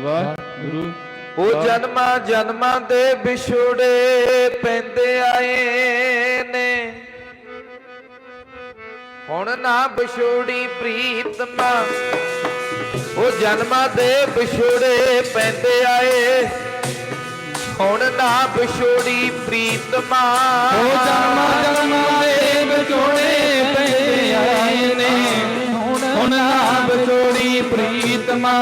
ਵਾਹਿਗੁਰੂ। ਉਹ ਜਨਮਾਂ ਜਨਮਾਂ ਦੇ ਵਿਛੋੜੇ ਪੈਂਦੇ ਆਏ ਨੇ। ਹੁਣ ਨਾ ਵਿਛੋੜੀ ਪ੍ਰੀਤਮਾ ਉਹ ਜਨਮਾਂ ਦੇ ਵਿਛੋੜੇ ਪੈਂਦੇ ਆਏ। ਹੁਣ ਨਾ ਵਿਛੋੜੀ ਪ੍ਰੀਤਮਾ ਉਹ ਜਨਮਾਂ ਪ੍ਰੀਤਮਾ,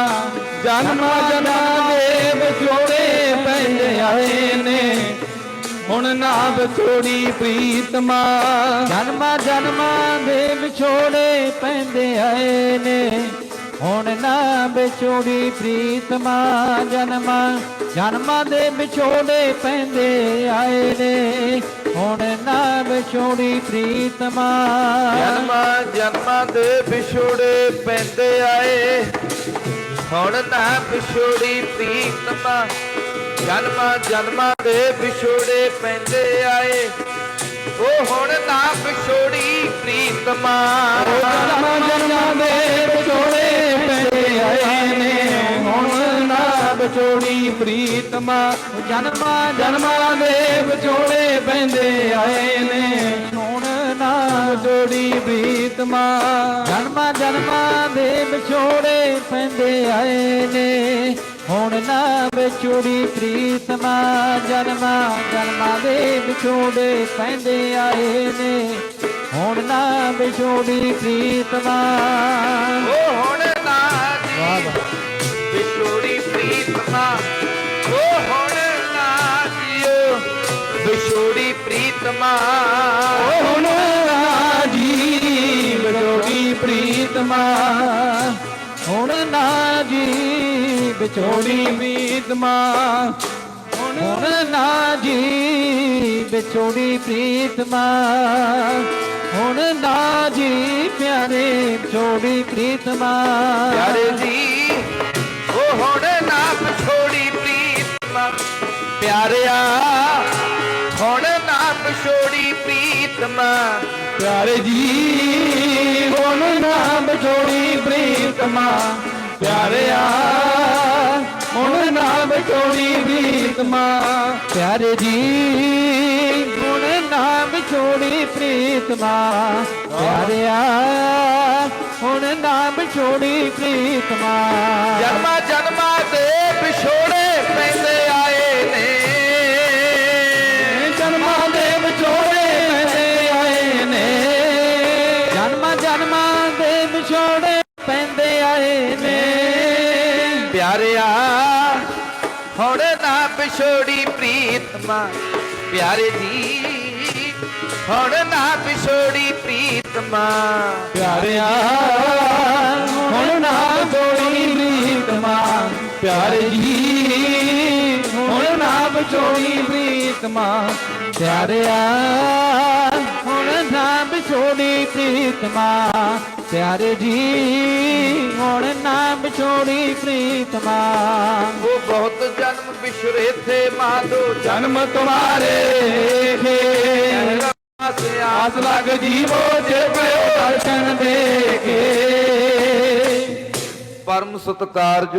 ਜਨਮਾਂ ਜਨਮਾਂ ਦੇ ਵਿਛੋੜੇ ਪੈਂਦੇ ਆਏ ਨੇ। ਹੁਣ ਨਾ ਵਿਛੋੜੀ ਪ੍ਰੀਤਮਾ, ਜਨਮਾਂ ਜਨਮਾਂ ਦੇ ਵਿਛੋੜੇ ਪੈਂਦੇ ਆਏ ਨੇ। ਹੁਣ ਨਾ ਵਿਛੋੜੀ ਪ੍ਰੀਤਮਾ, ਜਨਮਾਂ ਜਨਮਾਂ ਦੇ ਵਿਛੋੜੇ ਪੈਂਦੇ ਆਏ ਨੇ। ਹੁਣ ਨਾ ਵਿਛੋੜੀ ਪ੍ਰੀਤਮਾ, ਜਨਮਾਂ ਜਨਮਾਂ ਦੇ ਵਿਛੋੜੇ ਪੈਂਦੇ ਆਏ। ਹੁਣ ਨਾ ਵਿਛੋੜੀ ਪ੍ਰੀਤਮਾ ਜਨਮਾਂ ਜਨਮਾਂ ਦੇ ਵਿਛੋੜੇ ਪੈਂਦੇ ਆਏ। ਉਹ ਹੁਣ ਨਾ ਵਿਛੋੜੀ ਪ੍ਰੀਤਮਾ ਜਨਮਾਂ ਜਨਮਾਂ ਦੇ ਵਿਛੋੜੇ ਪੈਂਦੇ ਆਏ ਨੇ। ਹੁਣ ਨਾ ਵਿਛੋੜੀ ਪ੍ਰੀਤਮਾ ਜਨਮਾਂ ਜਨਮਾਂ ਦੇ ਵਿਛੋੜੇ ਪੈਂਦੇ ਆਏ ਨੇ। ਹੁਣ ਨਾ ਵਿਛੋੜੀ ਪ੍ਰੀਤਮਾ ਜਨਮਾਂ ਜਨਮਾਂ ਦੇ ਵਿਛੋੜੇ ਪੈਂਦੇ ਆਏ ਨੇ। ਹੁਣ ਨਾ ਵਿਛੋੜੀ ਪ੍ਰੀਤਮਾ ਜਨਮਾਂ ਜਨਮਾਂ ਦੇ ਵਿਛੋੜੇ ਪੈਂਦੇ ਆਏ ਨੇ। ਹੁਣ ਨਾ ਵਿਛੋੜੀ ਪ੍ਰੀਤਮਾ ਉਹ ਹੁਣ ਨਾ ਜੀ ਵਿਛੋੜੀ ਪ੍ਰੀਤਮਾ ਉਹ ਹੁਣ ਨਾ ਜੀਓ ਵਿਛੋੜੀ ਪ੍ਰੀਤਮਾ ਓ ਹੁਣ ਪ੍ਰੀਤਮਾ ਹੁਣ ਨਾ ਜੀ ਵਿਛੋੜੀ ਵਿਛੋੜੀ ਪ੍ਰੀਤਮਾ ਹੁਣ ਨਾ ਜੀ ਵਿਛੋੜੀ ਪ੍ਰੀਤਮਾ ਹੁਣ ਨਾ ਜੀ ਪਿਆਰੇ ਵਿਛੋੜੀ ਪ੍ਰੀਤਮਾ ਪਿਆਰੇ ਜੀ। ਨਾ ਵਿਛੋੜੀ ਪ੍ਰੀਤਮਾ ਪਿਆਰੇ ਜੀ ਹੁਣ ਨਾ ਵਿਛੋੜੀ ਪ੍ਰੀਤਮਾ ਪਿਆਰਿਆ ਹੁਣ ਨਾ ਵਿਛੋੜੀ ਪ੍ਰੀਤਮਾ ਪਿਆਰੇ ਜੀ ਹੁਣ ਨਾ ਵਿਛੋੜੀ ਪ੍ਰੀਤਮਾ ਪਿਆਰਿਆ ਹੁਣ ਨਾ ਵਿਛੋੜੀ ਪ੍ਰੀਤਮਾ ਜਨਮਾਂ ਜਨਮਾਂ ਦੇ ਵਿਛੋੜੇ ਪੈਂਦੇ ਆਏ ਨੇ। ਵਿਛੋੜੇ ਪੈਂਦੇ ਆਏ ਨੇ। ਪਿਆਰਿਆ ਹੁਣ ਨਾ ਵਿਛੋੜੀ ਪ੍ਰੀਤਮਾ ਪਿਆਰੇ ਜੀ ਹੁਣ ਨਾ ਵਿਛੋੜੀ ਪ੍ਰੀਤਮਾ ਪਿਆਰਿਆ ਹੁਣ ਨਾ ਵਿਛੋੜੀ ਪ੍ਰੀਤਮਾ ਪਿਆਰੇ ਜੀ ਹੁਣ ਨਾ ਵਿਛੋੜੀ ਪ੍ਰੀਤਮਾ ਪਿਆਰਿਆ ਨਾ ਵਿਛੋੜੀ ਪ੍ਰੀਤਮਾ ਪਿਆਰੇ ਜੀ ਹੁਣ ਨਾ ਵਿਛੋੜੀ ਪ੍ਰੀਤਮਾ ਉਹ ਬਹੁਤ ਜਨਮ ਵਿਛਰੇ ਥੇ ਮਾਧੋ ਜਨਮ ਤੁਮਾਰੇ ਜਨਮ ਆਸ ਲਗ ਜੀਵੋ ਜੇ ਪਿਓ ਦਰਸ਼ਨ ਦੇ ਕੇ। ਪਰਮ ਸਤਕਾਰ ਜੋ